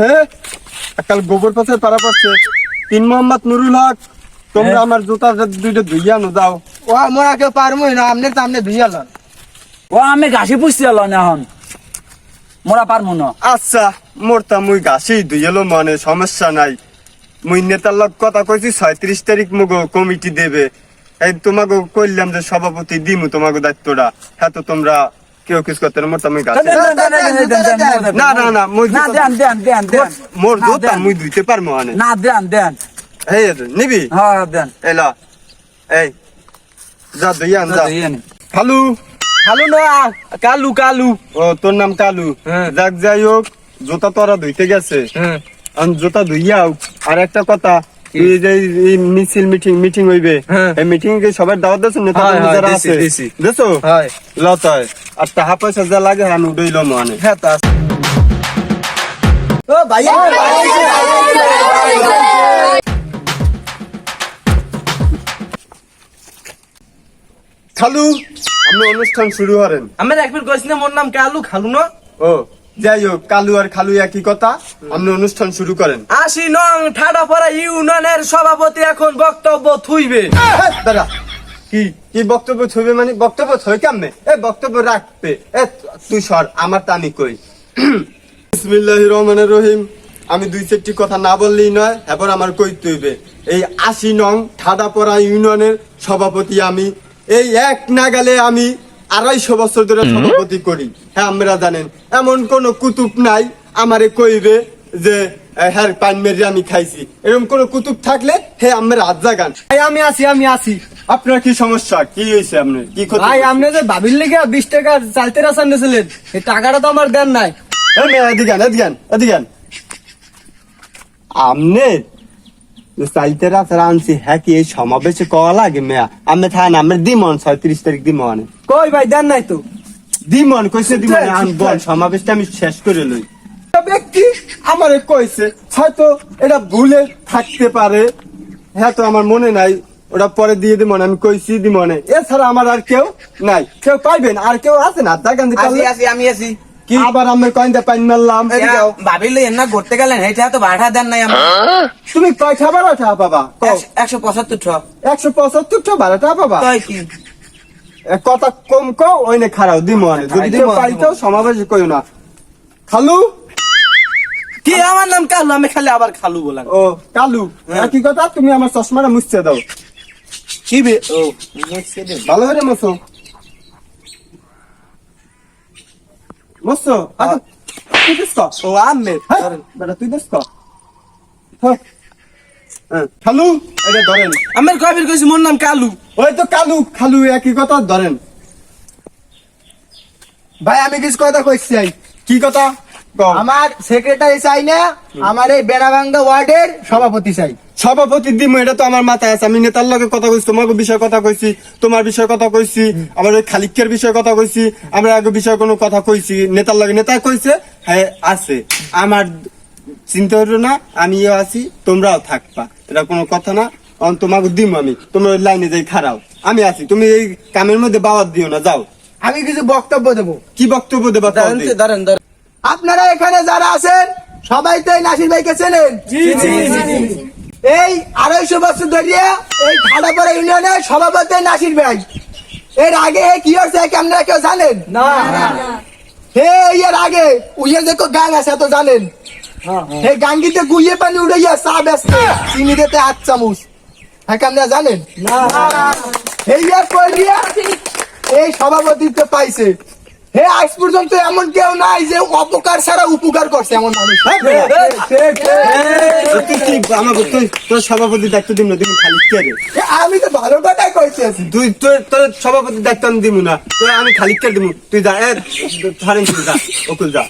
হ্যাঁ? কাল গোবর পাশে পারা পড়ছে। তিন মোহাম্মদ নুরুল হক তোমরা আমার জুতা দুইটা ধুইয়া নো দাও ও কেউ পারমই না আমনে আমনে ধুইয়া লন। ও আমি ঘাসি পুষতে এলো না এখন। মোরা পারমু না। আচ্ছা মোরতা মুই ধুইয়ালো মানে সমস্যা নাই। মুই নেতার লগ কথা কইছি ছয়ত্রিশ তারিখ মুগো কমিটি দেবে। এই তোমাকে কইলাম যে সভাপতি দিমু তোমাকে দায়িত্বটা। হ্যাঁ তো তোমরা কেউ কিছু করতে না মোরতা মুই গাছে না না না মুই না দেন দেন দেন দেন মোর জুতা মুই ধুইতে পারব মানে না দেন দেন এই নিবি হ্যাঁ দেন এলা এই যা ধুইয়া আন যা ইয়ে খালু খালু না কালু কালু ও তোর নাম কালু হ্যাঁ। যাক যাই হোক জুতা তোরা ধুইতে গেছে হ্যাঁ আন জুতা ধুইয়াও আর একটা কথা এই মিছিল মিটিং মিটিং হইবে হ্যাঁ। এই মিটিং এ সবার দাওয়াত দেছো নেতা হয়, যারা আছে দিছি। হয় লতায় আর টাকা পয়সা যা লাগে হান উডইল মানে হ্যাঁ তা ও ভাইয়া খালু আমি অনুষ্ঠান শুরু করেন আমি একবার কইছি না মোর নাম কালু খালু না ও যাই হোক কালু আর খালু একই কথা। আপনি অনুষ্ঠান শুরু করেন। আশি নং ঠাডাপাড়া ইউনিয়নের সভাপতি এখন বক্তব্য থুইবে। দাঁড়া কি কি বক্তব্য থইবে মানে বক্তব্য থই কেমনে? এ বক্তব্য রাখবে। এ তুই সর আমার টানি কই। বিসমিল্লাহির রহমানির রহিম। আমি দুই চারটি কথা না বললেই নয় এবার আমার কই তৈবে এই আশি নং ঠাডাপড়া ইউনিয়নের সভাপতি আমি। এই এক নাগালে আমি আড়াইশো বছর ধরে সভাপতি করি। হ্যাঁ আমরা জানেন এমন কোন কুতুব নাই আমারে কইবে যে এ, হ্যাঁ পান মেরে আমি খাইছি। এরকম কোন কুতুব থাকলে হে আমার হাত জাগান। আমি আছি আমি আছি। আপনার কি সমস্যা? কি হয়েছে আপনার? কি ভাই আপনি যে ভাবির লেগে বিশ টাকা চালতে রাসান দিয়েছিলেন এই টাকাটা তো আমার দেন নাই। আমনে চাইতে রাত আনছি হ্যাঁ কি এই সমাবেশে কওয়া লাগে মেয়া? আমি থান আমরা দিমন ছয়ত্রিশ তারিখ দিমন। কই ভাই দেন নাই তো। দিমন কইছে দিমন আন বল সমাবেশটা আমি শেষ করে লই। ব্যক্তি আমারে কইছে হয়তো এটা ভুলে থাকতে পারে। হ্যাঁ তো আমার মনে নাই। ওটা পরে দিয়ে দিব আমি কইছি দিমনে। এছাড়া আমার আর কেউ নাই। কেউ পাইবেন আর কেউ আছে না? গান্ধী আসি আমি আসি। কি? আবার আমি কয়েনটা পাইন মারলাম। ভাবিলে ঘুরতে গেলেন এইটা তো ভাড়া দেন নাই আমার। তুমি কয় খাবার ওঠা বাবা। একশো- পঁচাত্তর একশো পঁচাত্তর টা বারোটা বাবা? তাই কি? এ কথা কম কও ওইনে খারাও দিমো আনে। যদি কেউ পাইতো সমাবেশ কইও না। খালু? কি আমার নাম কালু? আমি খালি আবার খালু বললাম ও কালু। একই কথা তুমি আমার চশমাটা মুছতে দাও। কি বে ও ভালো করে মছো। মছো। আচ্ছা, তুই ক। ও আমি হ্যাঁ, বেটা তুই ক। হ্যাঁ। হ্যাঁ, খালু? এটা ধরেন। আমার কবির কইছি মোর নাম কালু। ওই তো কালু। খালু একই কথা ধরেন। ভাই আমি কিছু কথা কইছি আই। কি কথা? আমার সেক্রেটারি চাই না আমার এই ওয়ার্ডের সভাপতি চাই। সভাপতি দিমু এটা তো আমার মাথায় আছে। আমি নেতার লগে কথা কইছি তোমার বিষয়ে কথা কইছি তোমার বিষয়ে কথা কইছি আবার ওই খালিকের বিষয়ে কথা কইছি আমরা আগে বিষয়ে কোনো কথা কইছি নেতার লগে নেতা কইছে হ্যাঁ আছে। আমার চিন্তা হইল না আমিও আছি তোমরাও থাকবা। এটা কোনো কথা না। অন তোমাকে দিমু আমি। তোমরা লাইনে যাই খারাও আমি আছি। তুমি এই কামের মধ্যে বাবাদ দিও না যাও। আমি কিছু বক্তব্য দেবো। কি বক্তব্য দেবা দাঁড়ান দাঁড়ান আপনারা এখানে যারা আছেন সবাই তো এই নাসির ভাইকে চেনেন? এই আড়াইশো বছর ধরিয়া এই খাড়াপাড়া ইউনিয়নের সভাপতি নাসির ভাই। এর আগে কি হচ্ছে কি আপনারা কেউ জানেন? না। হে এর আগে উইয়ে যে গান আছে তো জানেন। হে গাঙ্গিতে গুইয়ে পানি উড়াইয়া চা ব্যস্ত চিনি দিতে হাত চামচ হ্যাঁ কি জানেন এই দিয়া সভাপতিত্ব পাইছে হে আজ পর্যন্ত এমন কেউ নাই যে অপকার ছাড়া উপকার করছে এমন মানুষ হ্যাঁ, কি তোর সভাপতি দায়িত্ব না তুমি খালি কে আমি তো ভালো কথাই কইতেছি তুই তোর তোর সভাপতি দায়িত্ব আমি দিমু না তোর আমি খালিককে দিমু তুই যা ধরেন তুই যা ওকুল যা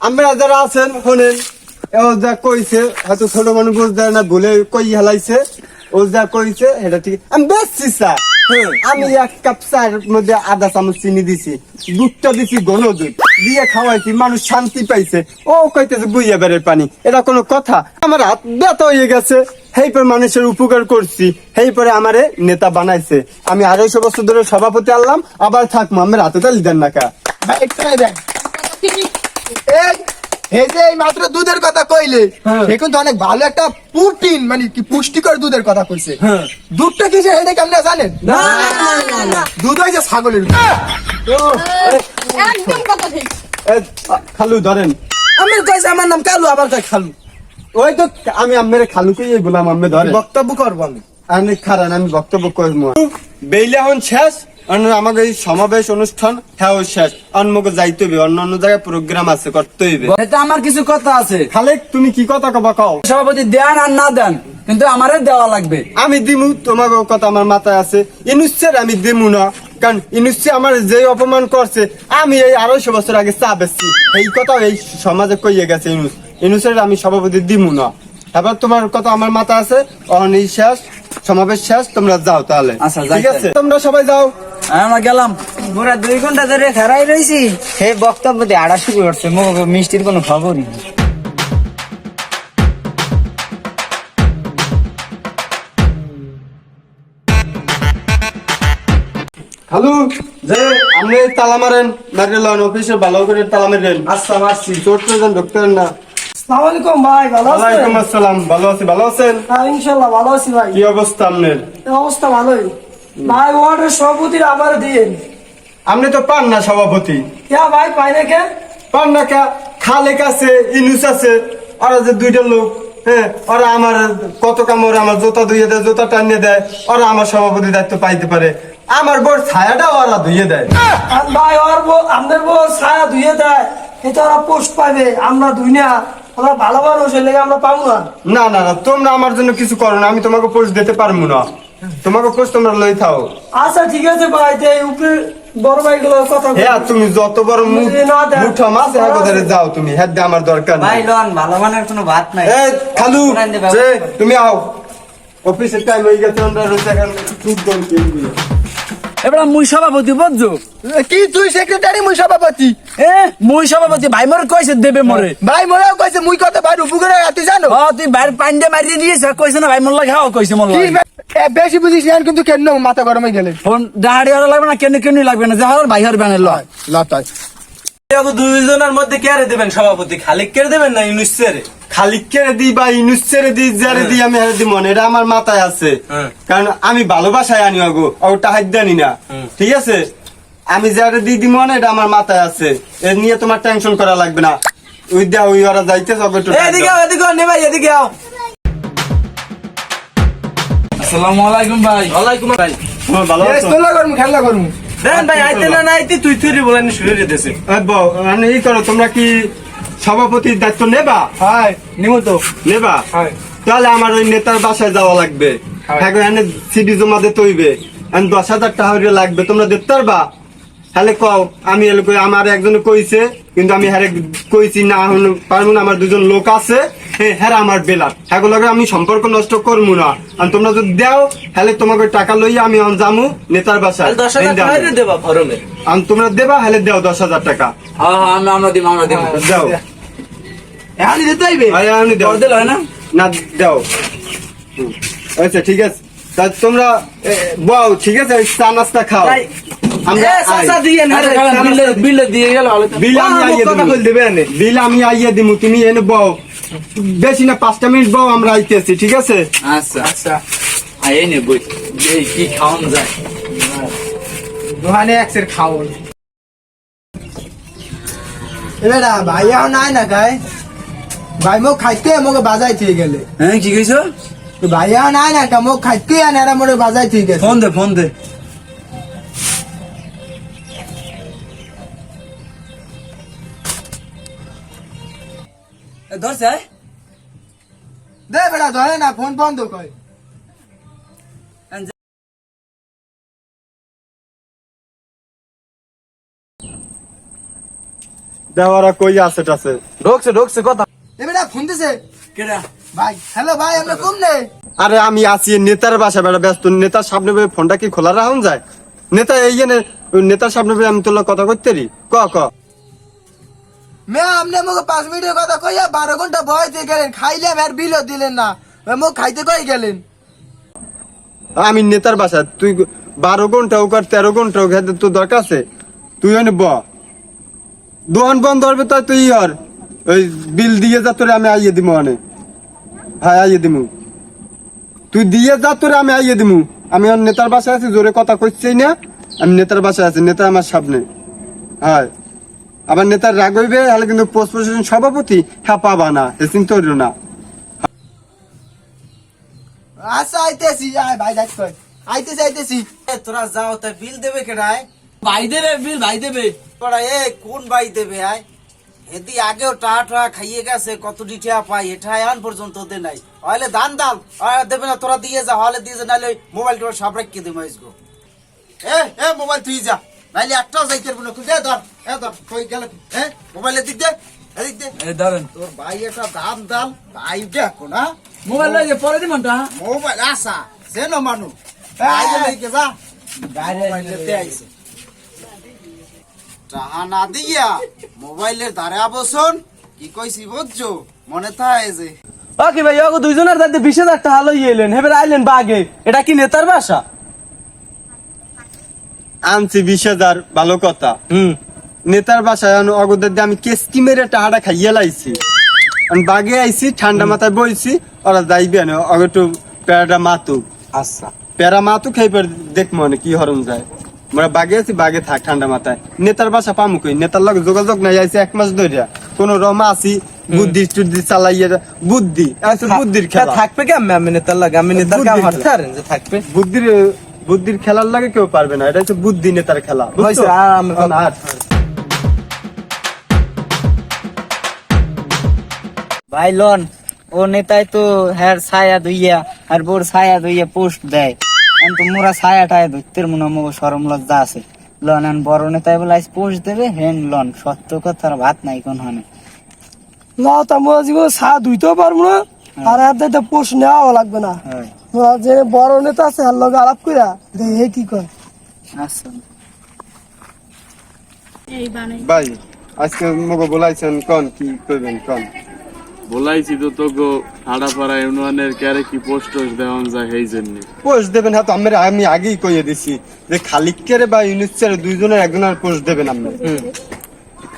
আমরা যারা আছেন শোনেন ও যা কইছে হয়তো ছোট মানুষ বুঝতে না ভুলে কই হেলাইছে ও যা কইছে এটা ঠিক। আমি বেশি স্যার। আমি এক কাপ চায়ের মধ্যে আধা চামচ চিনি দিছি দুধটা দিছি ঘন দুধ। দিয়ে খাওয়াইছি মানুষ শান্তি পাইছে। ও কইতেছে বুইয়া বেড়ের পানি। এটা কোনো কথা। আমার হাত ব্যথা হয়ে গেছে। সেই পর মানুষের উপকার করছি। সেই পরে আমারে নেতা বানাইছে। আমি আড়াইশো বছর ধরে সভাপতি আনলাম আবার থাকব। আমার হাতে তালি দেন না কা। ভাই, একটু আগে দেন। এই এই যে এই মাত্র দুধের কথা কইলে সে কিন্তু অনেক ভালো একটা প্রোটিন মানে কি পুষ্টিকর দুধের কথা কইছে। দুধটা কিসের এটা কেমনে জানেন? দুধ হয়েছে ছাগলের একদম কথা ঠিক। খালু ধরেন। আমি কইছে আমার নাম কালু আবার কই খালু। ওই তো আমি আমের খালুকেই বললাম আমি ধরে বক্তব্য করব আমি। আমি খারান আমি বক্তব্য করব। বেইলে এখন শেষ আমাকে এই সমাবেশ অনুষ্ঠান হ্যাঁ শেষ। অন্যকে যাইতে হবে অন্য অন্য জায়গায় প্রোগ্রাম আছে করতে হইবে। এটা আমার কিছু কথা আছে। খালেক তুমি কি কথা কবা কও? সভাপতি দেন আর না দেন কিন্তু আমারে দেওয়া লাগবে। আমি দিমু তোমাকে কথা আমার মাথায় আছে। ইনুসের আমি দিমু না কারণ ইনুসে আমার যে অপমান করছে আমি এই আড়াইশো বছর আগে চা বেচছি। এই কথা এই সমাজে কইয়ে গেছে ইনুস। ইনুসের আমি সভাপতি দিমু না। এবার তোমার কথা আমার মাথা আছে অনি শেষ সমাবেশ শেষ তোমরা যাও তাহলে। আচ্ছা, ঠিক আছে? তোমরা সবাই যাও। আমরা গেলাম। পুরা দুই ঘণ্টা ধরে খারাই রইছি। সেই বক্তব্য দিয়ে আড়া শুরু করছে। মিষ্টির কোনো খবর নেই। হ্যালো যে আপনি তালা মারেন মারিয়ে লন অফিসে ভালো করে তালা মারেন আচ্ছা মারছি। চোট যান ঢুকতে না। সালামালাইকুম ভাই ভালো আছেন? ওয়ালাইকুম আসসালাম ভালো আছি ভালো আছেন? হ্যাঁ ইনশাল্লাহ ভালো আছি ভাই। কি অবস্থা আপনার এই অবস্থা ভালোই। ভাই ওয়ার্ডের সভাপতির আবার দিন আপনি তো পান না সভাপতি। ভাই পাই না কে? পান না কা? খালেক আছে ইনুস আছে ওরা যে দুইটা লোক হ্যাঁ ওরা আমার কত কাম ওরা আমার জুতা ধুয়ে দেয় জুতা টানিয়ে দেয় ওরা আমার সভাপতি দায়িত্ব পাইতে পারে। আমার বড় ছায়াটা ওরা ধুয়ে দেয়। ভাই ওর বউ আপনার বউ ছায়া ধুয়ে দেয় এটা ওরা পোস্ট পাবে আমরা ধুই না ওরা ভালো মানুষ লেগে আমরা পাবো না। না না না তোমরা আমার জন্য কিছু করো না আমি তোমাকে পোস্ট দিতে পারব না। তোমাকে পোস্ট তোমরা লই থাও। আচ্ছা ঠিক আছে ভাই তো উপরে বড় ভাই গুলো কথা হ্যাঁ তুমি যত বড় মুখ মুঠা মাছ হ্যাঁ কোথায় যাও তুমি হ্যাঁ আমার দরকার ভাই লন ভালো মানের কোনো ভাত নাই। এ খালু যে তুমি আও। অফিসের টাইম হয়ে গেছে আমরা রয়েছে এখন চুপ দম কিনবি এবার মুই সভাপতি বুঝছ? কি তুই সেক্রেটারি মুই সভাপতি? এ মুই সভাপতি ভাই মোর কইছে দেবে মোরে। ভাই মোরাও কইছে মুই কত ভাই উপকারে তুই জানো? ও তুই বাইরে পান্ডে মারিয়ে দিয়েছে কইছে না ভাই মোর লাগে হাও কইছে এ, বেশি বুঝিস না কিন্তু কেন মাথা গরম হয়ে গেলে। ফোন ডাহাড়ি হওয়া লাগবে না কেন কেন লাগবে না যে হওয়ার ভাই হওয়ার বানের লয় লতাই দুইজনের মধ্যে কে দেবেন সভাপতি? খালিক কে দেবেন না ইউনুসের দিই বা দিই যারে দিই আমি হারে দিই মনে এটা আমার মাথায় আছে। হ্যাঁ। কারণ আমি ভালোবাসায় আনি আগো ও টাহাই জানি না। ঠিক আছে? আমি যারে দিই দিই মনে এটা আমার মাথায় আছে। এ নিয়ে তোমার টেনশন করা লাগবে না। ওই দা ওই ওরা যাইতে সবে একটু এদিকে এদিকে নে ভাই এদিকে আও। আসসালামু আলাইকুম ভাই। ওয়ালাইকুম ভাই। ভালো আছো? তোলা করমু খেলা করমু দেন ভাই আইতে না না আইতে তুই তুই বলেন শুরু দিতেছে এই বউ, করো তোমরা কি সভাপতির দায়িত্ব নেবা? হাই নিমু তো। নেবা? হাই। তাহলে আমার ওই নেতার বাসায় যাওয়া লাগবে। এখন এনে সিডি জমা দিতে হইবে। এখন দশ হাজার টাকা লাগবে তোমরা দিতে পারবা? তাহলে কও আমি এলো আমার একজনে কইছে কিন্তু আমি হ্যারে কইছি না পারব না আমার দুজন লোক আছে। হ্যাঁ হ্যাঁ আমার বেলার। হ্যাঁ আমি সম্পর্ক নষ্ট করব না। আর তোমরা যদি দাও তাহলে তোমাকে টাকা লইয়া আমি যামু নেতার বাসায়। দেবা ফরমে আর তোমরা দেবা হলে দেও দশ হাজার টাকা। হ্যাঁ হ্যাঁ আমরা দিব আমরা দিব দাও। এখন দিতে হইবে? আমি দেও। দিল হয় না? না দাও। আচ্ছা ঠিক আছে। তা তোমরা বাও ঠিক আছে? চা নাস্তা খাও। আমরা এ, চাচা দিয়ে না রে, আচ্ছা, বিলে বিলে দিয়ে গেল বিল আমি বাহ, আইয়ে দিমু। বল বিল আমি আইয়ে দিমু। তুমি এনে বেশি না মিনিট আমরা আইতেছি ঠিক আছে? আচ্ছা আচ্ছা। আই নে বই। এই কি খাওন যায়। দোকানে একসের খাওন এবেটা ভাই এখন নাই না খাই ভাই মোক খাইতে মোক বাজাই থিয়ে গেলে। হ্যাঁ কি কইছো? তো ভাই এখন নাই না মোক খাইতে আনে এরা মোরে বাজাই থিয়ে গেছে। ফোন দে ফোন দে। ধরছে দে বেটা ধরে না ফোন বন্ধ কর দেওয়ারা কই আছে টাছে ঢোকছে ঢোকছে কথা এবেটা ফোন দিছে কেডা ভাই হ্যালো ভাই আমরা কম নেই আরে আমি আছি নেতার বাসা বেড়া ব্যস্ত নেতার সামনে পেয়ে ফোনটা কি খোলা রাখুন যায় নেতা এই নেতার সামনে আমি তোলা কথা করতে রি ক ক মে আপনি মোক পাঁচ মিনিটের কথা কইয়া বারো ঘণ্টা বয় দিয়ে গেলেন খাইলাম আর বিলও দিলেন না মোক খাইতে কই গেলেন আমি নেতার বাসা, তুই বারো ঘণ্টা হোক আর তেরো ঘণ্টা হোক হাতে তোর দরকার আছে। তুই এনে ব। দোকান বন্ধ হবে তো তুই আর। ওই বিল দিয়ে যা তোরে, আমি আইয়ে দিমু অনে হ্যাঁ আইয়ে দিমু। তুই দিয়ে যা তোরে, আমি আইয়ে দিমু। আমি আর নেতার বাসায় আছি, জোরে কথা কইছি না। আমি নেতার বাসায় আছি, নেতা আমার সামনে। হ্যাঁ আবার নেতার রাগ হইবে তাহলে কিন্তু পোস্ট প্রশাসন সভাপতি হ্যাঁ পাবা না এ চিন্তা না। আচ্ছা আইতেছি আয় ভাই যাই আইতেছি আইতেছি। তোরা যাও তা বিল দেবে কেডায় ভাই দেবে বিল ভাই দেবে। তোরা এ কোন বাই দেবে আয়। এদি আগেও খাইয়ে গেছে কত ডিটিয়া পাই এটা এখন পর্যন্ত দে নাই। হলে আর দেবে না তোরা দিয়ে যা হলে দিয়ে যা নাহলে মোবাইল টোবাইল সব রাখিয়ে দেবো এ এ মোবাইল তুই যা। নাইলে একটাও যাইতে পারব না। তুই দে ধর এ ধর কই গেল এ মোবাইলের দিক দে এদিক দে। এই ধরেন। তোর ভাই একটা দাম দাম ভাই দেখো না। মোবাইল লই যে পরে দিমন টা। মোবাইল আসা যেন মানুষ। ভাই লইকে যা। মোবাইলেতে আইছে। টাহা না দিয়া মোবাইলের ধারে আবসন কি কইছি বুঝছ? মনে থাকে যে। ওকে ভাই ওগো দুইজনের দাঁতে বিশ হাজার টাকা লই এলেন হেবে আইলেন বাগে। এটা কি নেতার বাসা? আনছি বিশ হাজার ভালো কথা। হুম। নেতার বাসায় অগদের দিয়ে আমি কেসকি মেরে টাহাটা খাইয়ে লাইছি। আমি বাগে আইছি ঠান্ডা মাথায় বইছি ওরা যাইবে না অগ একটু প্যারাটা মাতুক। আচ্ছা। প্যারা মাতুক খাই পর দেখ মনে কি হরম যায়। আমরা বাগে আছি বাগে থাক ঠান্ডা মাথায়। নেতার বাসা পামু কই? নেতার লগে যোগাযোগ নাই আইছে এক মাস ধরে কোন রমা আছি বুদ্ধি টুদ্ধি চালাইয়ে বুদ্ধি। বুদ্ধির খেলা। থাকবে কি আমি নেতার লাগে আমি নেতার থাকবে। বুদ্ধির বুদ্ধির খেলার লাগে কেউ পারবে না এটা হচ্ছে বুদ্ধি নেতার খেলা বুঝছ? আর আর। ভাই লন ও নেতাই তো হ্যার ছায়া দইয়া আর বোর ছায়া দইয়া পোস্ট দেয়। কিন্তু মোরা ছায়াটায় ধরতে মনে মো সরম লজ্জা আছে। লন আন বড় নেতাই বলে আজ পোস্ট দেবে? হেন লন সত্য কথার ভাত নাই কোন হনে না তা মোরা জীবন চা ধুইতেও পারব না আর হাতে একটা পোষ নেওয়াও লাগবে না। হয়। যে বড় নেতা আছে আর লগে আলাপ কইরা কি কয়। আচ্ছা। ভাই আজকে মগো বলাইছেন কোন কি করবেন কোন? বলাইছি তো তোকে হাড়াপাড়া ইউনিয়নের ক্যারে কি পোস্ট দেওয়ান যায় সেই জন্য। পোস্ট দেবেন হ্যাঁ তো আমরা আমি আগেই কইয়ে দিছি যে খালিকের বা ইউনিসের দুইজনের একজনের পোস্ট দেবেন আপনি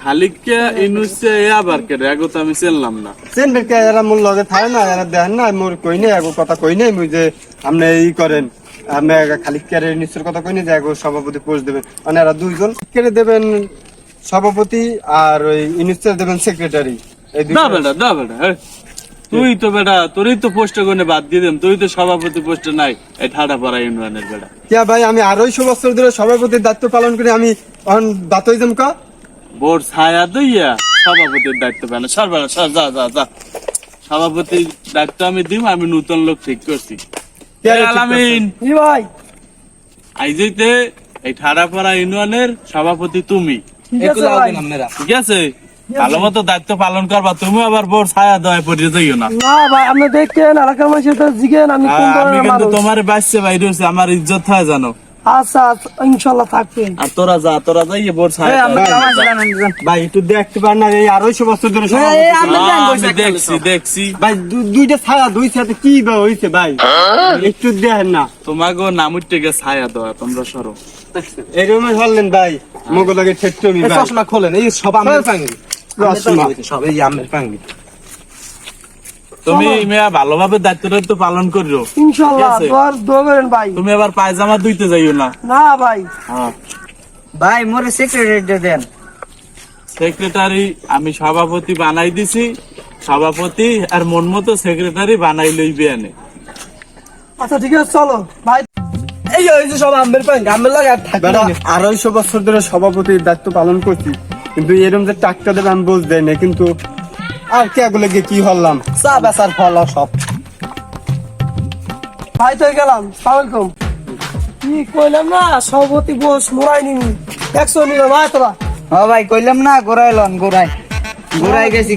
খালিককে ইনুসে আবার কে রে তো আমি চিনলাম না। বেরকে এরা লগে থাকে না এরা দেখেন না মোর কই নাই এগো কথা কই নাই মুই যে আপনি করেন আমি কথা কই নাই যে সভাপতি পোস্ট দেবেন। মানে এরা দুইজন দেবেন সভাপতি আর ওই ইউনিসের দেবেন সেক্রেটারি। না বেটা না বেটা। তুই তো বেটা তোরই তো পোস্টে কোনে বাদ দিয়ে দিম তুই তো সভাপতি পোস্টে নাই এই ঠাডাপাড়া ইউনিয়নের বেটা। কিয়া ভাই আমি আড়াইশো বছর ধরে সভাপতির দায়িত্ব পালন করে আমি এখন দাঁত হইতাম কা? বোর ছায়া দইয়া সভাপতির দায়িত্ব পেল সর বেটা সর যা যা যা। সভাপতির দায়িত্ব আমি দিম আমি নতুন লোক ঠিক করছি। আলামিন। ভাই? আইজইতে এই ঠাডাপাড়া ইউনিয়নের সভাপতি তুমি। ঠিক আছে ভালো মতো দায়িত্ব পালন করবা তুমি আবার বোর ছায়া দেওয়ায় পড়ে যাইও না। না ভাই আপনি দেখেন এলাকার মানুষের জিগেন আমি কোন ধরনের কিন্তু মানুষ? তোমার বাচ্চা বাইরে হচ্ছে আমার ইজ্জত হয় জানো। আচ্ছা ইনশাল্লাহ থাকবেন আর তোরা যা তোরা যাই বোর ভাই একটু দেখতে পার না এই আড়াইশো বছর ধরে দেখছি দেখছি। ভাই দুইটা ছায়া দুই সাথে কি হইছে ভাই? একটু দেখেন না। তোমাকে নামুরতে গে ছায়া দেওয়া তোমরা সরো। এরকম হলেন ভাই মগলাগে ঠেট্টমি চশমা খোলেন এই সব আমের পাঙ্গি। সব এই আমের পাঙ্গি। তুমি মেয়া ভালোভাবে দায়িত্বটা তো পালন ঠিক দোয়া করেন ভাই। তুমি আবার পায়জামা ধুইতে যাইও না। না ভাই। হ্যাঁ। ভাই মোরে সেক্রেটারি দেন। সেক্রেটারি আমি সভাপতি বানাই দিছি। সভাপতি আর মন মতো সেক্রেটারি বানাই লইবে এনে। আচ্ছা ঠিক আছে চলো। ভাই এই যে- সব আমের পাঙ্গি আমের লাগে। আড়াইশো বছর ধরে সভাপতির দায়িত্ব পালন করছি কিন্তু এরকম যে টাকটা দেবে আমি বুঝ দেয় না কিন্তু আর কে গুলো গিয়ে কি হলাম চা বেচার ফল সব। ভাই তো গেলাম। সালামালাইকুম। কি কইলাম না? সভাপতি বস মোরাই নিবি একশো নিল ভাই তোরা। ভাই কইলাম না গোড়াই লন গোড়াই গোড়াই গেছি।